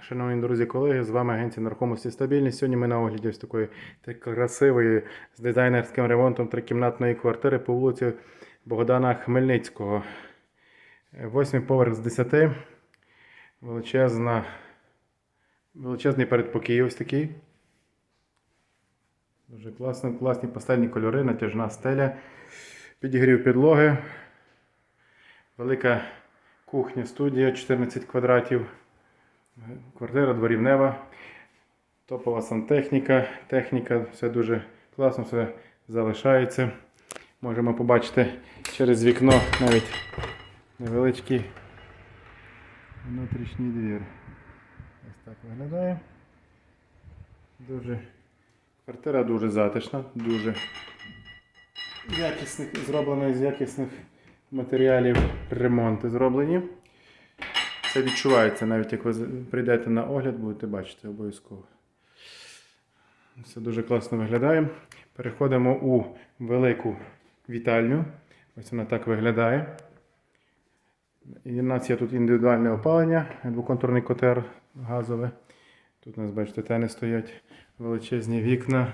Шановні друзі, колеги, з вами агенція нерухомості стабільність. Сьогодні ми на огляді ось такої так красивої з дизайнерським ремонтом трикімнатної квартири по вулиці Богдана Хмельницького. Восьмий поверх з 10. Величезна, величезний передпокій ось такий. Дуже класно, класні пастельні кольори, натяжна стеля, підігрів підлоги, велика кухня, студія 14 квадратів. Квартира дворівнева, топова сантехніка, техніка, все дуже класно, все залишається. Можемо побачити через вікно навіть невеличкий внутрішній двір. Ось так виглядає. Дуже... Квартира дуже затишна, дуже якісних, зроблена з якісних матеріалів ремонти зроблені. Це відчувається, навіть як ви прийдете на огляд, будете бачити обов'язково. Все дуже класно виглядає. Переходимо у велику вітальню. Ось вона так виглядає. І у нас є тут індивідуальне опалення, двоконтурний котер газове. Тут у нас, бачите, тени стоять, величезні вікна.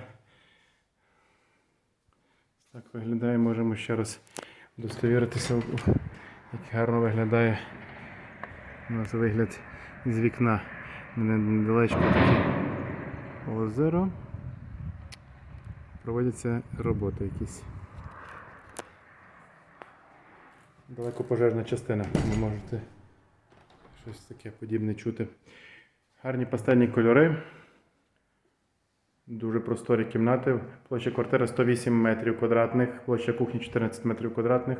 Так виглядає, можемо ще раз удостовіритися, як гарно виглядає у нас вигляд з вікна. Недалечко таке озеро. Проводяться роботи якісь. Далеко пожежна частина, ви можете щось таке подібне чути. Гарні пастельні кольори. Дуже просторі кімнати. Площа квартири 108 метрів квадратних, площа кухні 14 метрів квадратних,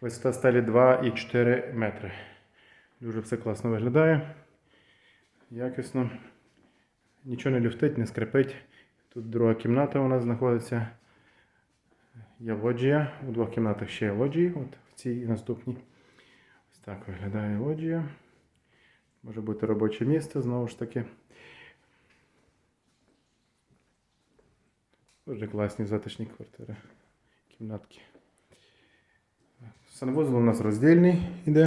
висота стелі 2,4 метри. Дуже все класно виглядає. Якісно. Нічого не люфтить, не скрипить. Тут друга кімната у нас знаходиться. Є лоджія. У двох кімнатах ще є лоджії. От в цій і наступній. Ось так виглядає лоджія. Може бути робоче місце знову ж таки. Дуже класні затишні квартири. Кімнатки. Санвузол у нас роздільний іде.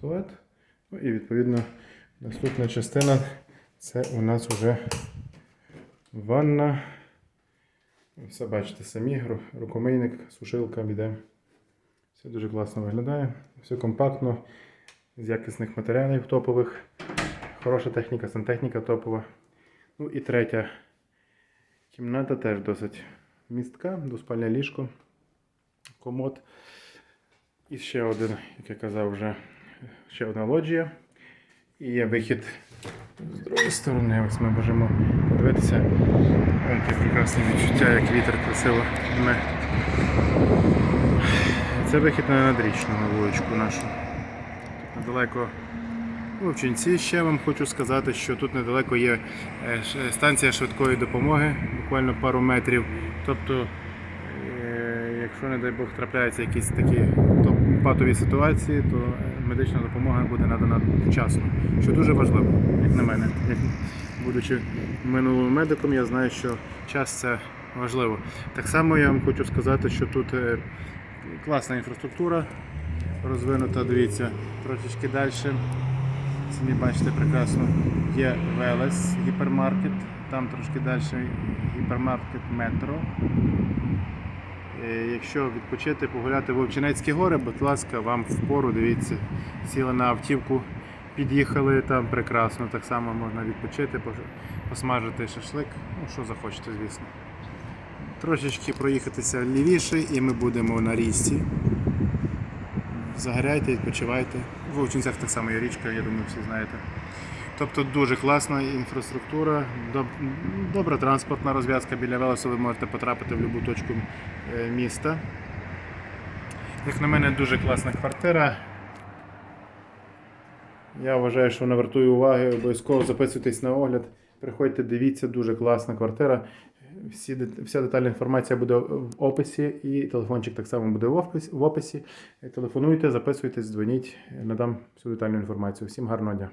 Туалет. Ну і відповідно наступна частина це у нас вже ванна. Все бачите самі, рукомийник, сушилка біде. Все дуже класно виглядає. Все компактно, з якісних матеріалів топових. Хороша техніка, сантехніка топова. Ну і третя кімната теж досить містка, двоспальне ліжко, комод. І ще один, як я казав, вже ще одна лоджія. І є вихід з другої сторони. Ось ми можемо подивитися. Яке прекрасне відчуття, як вітер красиво дме. Це вихід на надрічну на вуличку нашу. Тут недалеко у Вчинці ще вам хочу сказати, що тут недалеко є е, станція швидкої допомоги, буквально пару метрів. Тобто, е, якщо, не дай Бог, трапляються якісь такі патові ситуації, то е, медична допомога буде надана вчасно, що дуже важливо, як на мене. Будучи минулим медиком, я знаю, що час це важливо. Так само я вам хочу сказати, що тут е, класна інфраструктура розвинута, дивіться, трошечки далі. Самі бачите прекрасно. Є Велес гіпермаркет, там трошки далі гіпермаркет метро. Е, Якщо відпочити, погуляти в Вовчинецькі гори, будь ласка, вам впору, дивіться, сіли на автівку, під'їхали там прекрасно, так само можна відпочити, посмажити шашлик, ну що захочете, звісно. Трошечки проїхатися лівіше і ми будемо на річці. Загоряйте, відпочивайте. В Вовчинцях так само є річка, я думаю, всі знаєте. Тобто дуже класна інфраструктура, доб- добра транспортна розв'язка біля Велесу, ви можете потрапити в будь-яку точку е, міста. Як на мене, дуже класна квартира. Я вважаю, що вона вартує уваги. Обов'язково записуйтесь на огляд. Приходьте, дивіться, дуже класна квартира. Всі, вся детальна інформація буде в описі, і телефончик так само буде. В описі. Телефонуйте, записуйтесь, дзвоніть, надам всю детальну інформацію. Всім гарного дня.